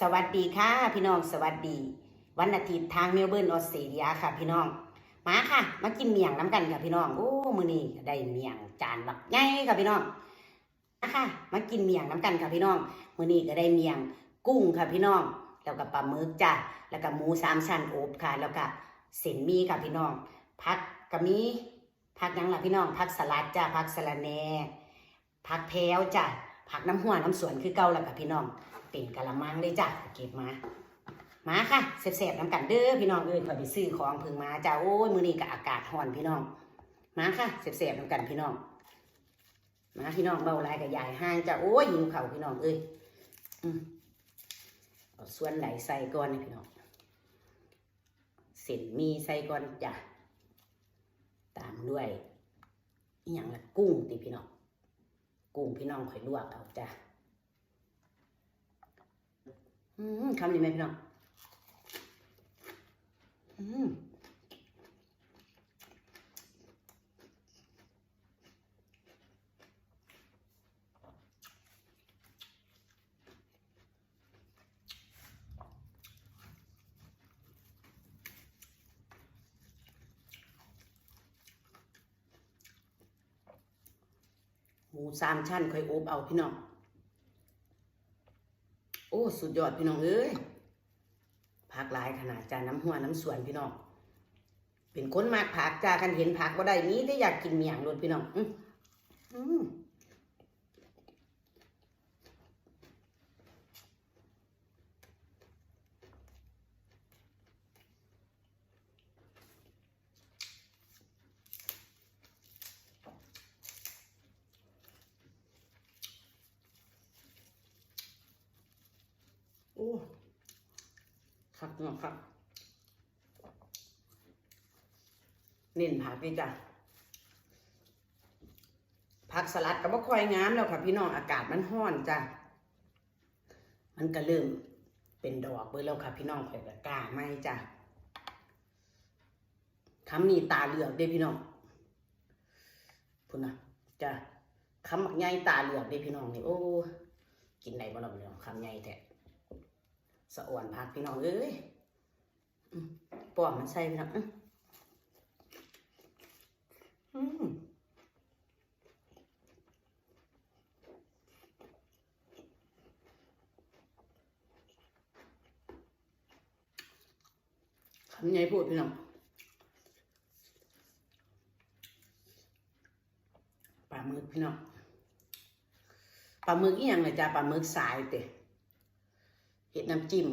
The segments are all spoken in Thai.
สวัสดีค่ะ พี่น้องสวัสดี วันอาทิตย์ทางเมลเบิร์นออสเตรเลียค่ะ พี่น้อง มาค่ะ มากินเมี่ยงน้ำกันค่ะพี่น้องโอ้มือนี้ได้เมี่ยงจานแบบใหญ่ค่ะพี่น้องมาค่ะ มากินเมี่ยงน้ำกันค่ะพี่น้องมือนี้ก็ได้เมี่ยงกุ้งค่ะพี่น้อง แล้วก็ปลาหมึกจ้ะแล้วก็หมูสามชั้นอบค่ะ แล้วก็เส้นมีค่ะพี่น้องผักก็มีผักยังล่ะพี่น้องผักสลัดจ้ะผักสะระแหน่ผักแพรวจ้ะผักน้ำหัวน้ำสวนคือเก่าแล้วค่ะพี่น้อง เป็นกะละมังเลยจ้ะเก็บมามาค่ะเสบๆน้ำกันเด้อพี่น้องเอ้ยพอไปซื้อของพึ่งมาจ้าโอ้ยมื้อนี้ก็อากาศร้อนพี่น้อง มาค่ะเสบๆน้ำกันพี่น้อง มาพี่น้องเบาลายกับยายห้างจ้าโอ้ยหิวเข่าพี่น้องเอ้ยอืมเอาส่วนไหลใส่ก่อนนี่พี่น้องเส้นมีใส่ก่อนจ้ะตามด้วยอหย่างละกุ้งติพี่น้อง กุ้งพี่น้องค่อยลวกเอาจ้ะ อืมคำนี้ไหมพี่น้องอืมหมูสามชั้นค่อยอบเอาพี่น้อง สุดยอดพี่น้องเอ้ยผักหลายขนาดจานน้ำหัวน้ำสวนพี่น้อง เป็นคนมากผักจากันเห็นผักบ่ได้นี้ได้อยากกินเมียงรดพี่น้อง อืมอืมโอ้ครับ พี่น้องครับเน้นผักนี่จ้ะผักสลัดก็บ่ค่อยงามแล้วค่ะพี่น้องอากาศมันร้อนจ้ะมันก็เริ่มเป็นดอกเบิดแล้วค่ะพี่น้องข่อยก็กล้าไหมจ้ะคำนี้ตาเหลือกเด้พี่น้องพุ่นนะจ้ะคำบักใหญ่ตาเหลือกเด้พี่น้องนี่โอ้กินได้บ่ล่ะพี่น้องคำใหญ่แท้ สะอ่อนผักพี่น้องเอ้ยปอมมันใส่พี่น้องอืมคำใหญ่พูดพี่น้องปลาหมึกพี่น้องปลาหมึกอีหยังเลยจ้าปลาหมึกสายเตะ เห็ดน้ำจิ้ม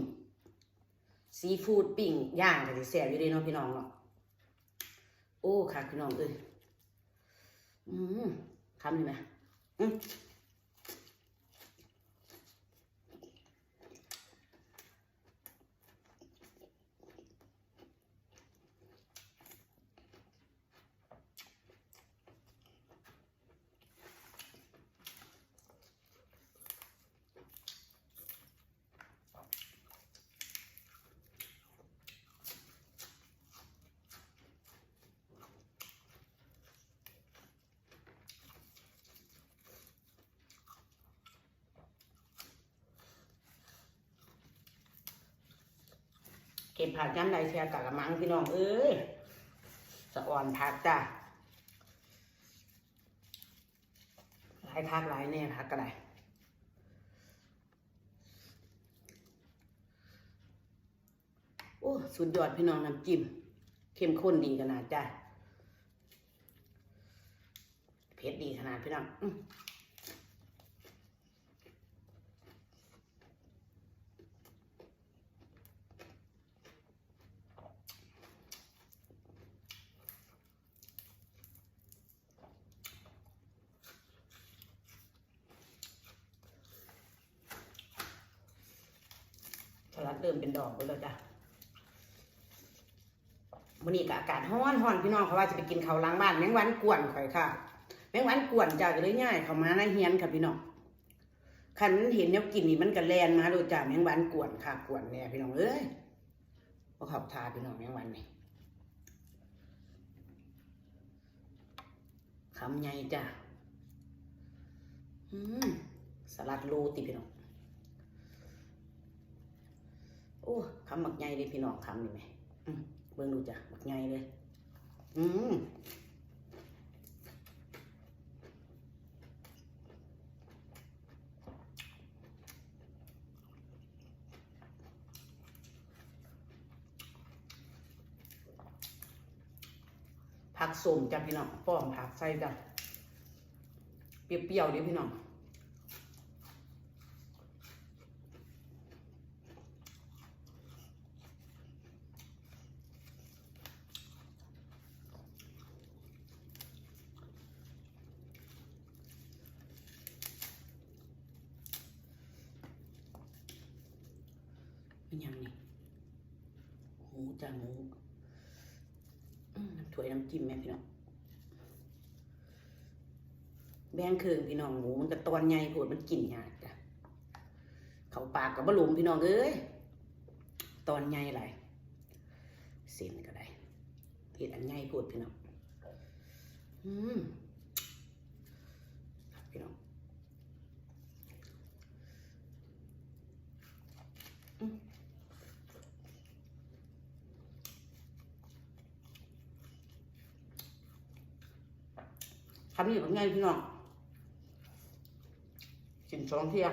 ซีฟู้ดปิ้งย่างก็สิแซ่บอยู่ดีเนาะพี่น้องเนาะโอ้ค่ะพี่น้องเอ้ยอืมคำดีไหมอืม ก็บผักย้ำใดเชียกะละมังพี่น้องเอ้ยสะอ่อนผักจ้ะหลายผักหลายแน่ผักก็ได้โอ้สุดยอดพี่น้องน้ำจิ้มเข้มข้นดีขนาดจ้ะเผ็ดดีขนาดพี่น้อง เริ่มเป็นดอกไปแล้วจ้ะวันนี้ก็อากาศร้อนร้อนพี่น้องเพราะว่าจะไปกินข้าวล้างบ้านแมงวันกวนข่อยค่ะ แมงวันกวนจ้ะก็เลยง่ายเข้ามาในเฮียนค่ะพี่น้องคันเห็นแนวกินนี่มันก็แลนมาโดยจ้ะแมงวันกวนค่ะกวนเนี่ยพี่น้องเอ้ยบ่เขับทาพี่น้องแมงวันนี่คำใหญ่จ้ะอืมสลัดโลติพี่น้อง อ้คำหมักใหญ่เลยพี่น้องคำนี่ไหมเบิ่งดูจ้ะหมักใหญ่เลย อืมผักสมจ้ะพี่น้องป้อมผักใส่จ้ะเปรี้ยวๆเดิพี่น้อง ยังนี่หมูจ้าหมูอืมถ้วยน้ำจิ้มแม่พี่น้องแบงครึ่งพี่น้องหมูมันก็ตอนใหญ่โพดมันกินยากจ้ะเขาปากกับบะหลุมพี่น้องเอ้ยตอนใหญ่ไรเส้นก็ได้เห็ดอันใหญ่โพดพี่น้องอืมครับพี่น้อง คำนี้เป็นไงพี่น้องกินสองเที่ย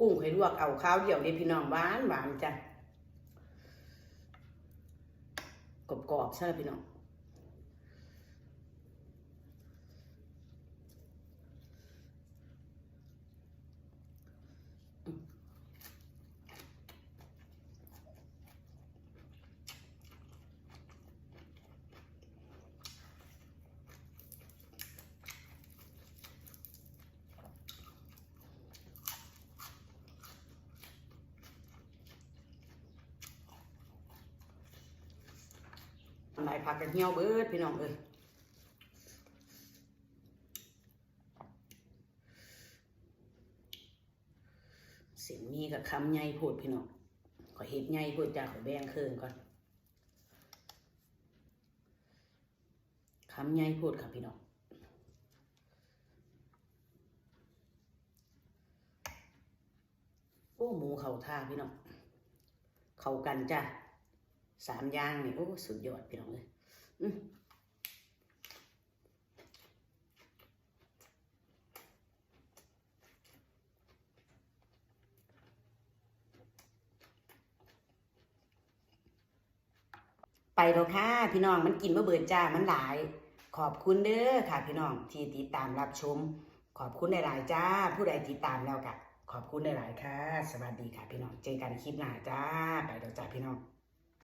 กุ้งให้ลวกเอาข้าวเดียวเด้พี่น้องหวานหวานจ้ะกรอบๆใช่ไหมพี่น้อง อะไรผักกันเหี่ยวเบิดพี่น้องเอ้ยเสียงมีกับคำใหญ่พูดพี่น้องขอยเห็ดใหญ่พูดจ้าขอยแบ่งเครื่องก่อนคำใหญ่พูดค่ะพี่น้องโอ้หมูเขาท่าพี่น้องเขากันจ้ะ สามอย่างนี่โอ้สุดยอดพี่น้องเลยไปแล้วค่ะพี่น้องมันกินเมื่อเบิดจ้ามันหลาย ขอบคุณเด้อค่ะ พี่น้องที่ติดตามรับชม ขอบคุณหลายๆจ้า ผู้ใดติดตามแล้วกะขอบคุณหลายๆค่ะ สวัสดีค่ะพี่น้องเจอกันคลิปหน้าจ้า ไปแล้วจ้าพี่น้อง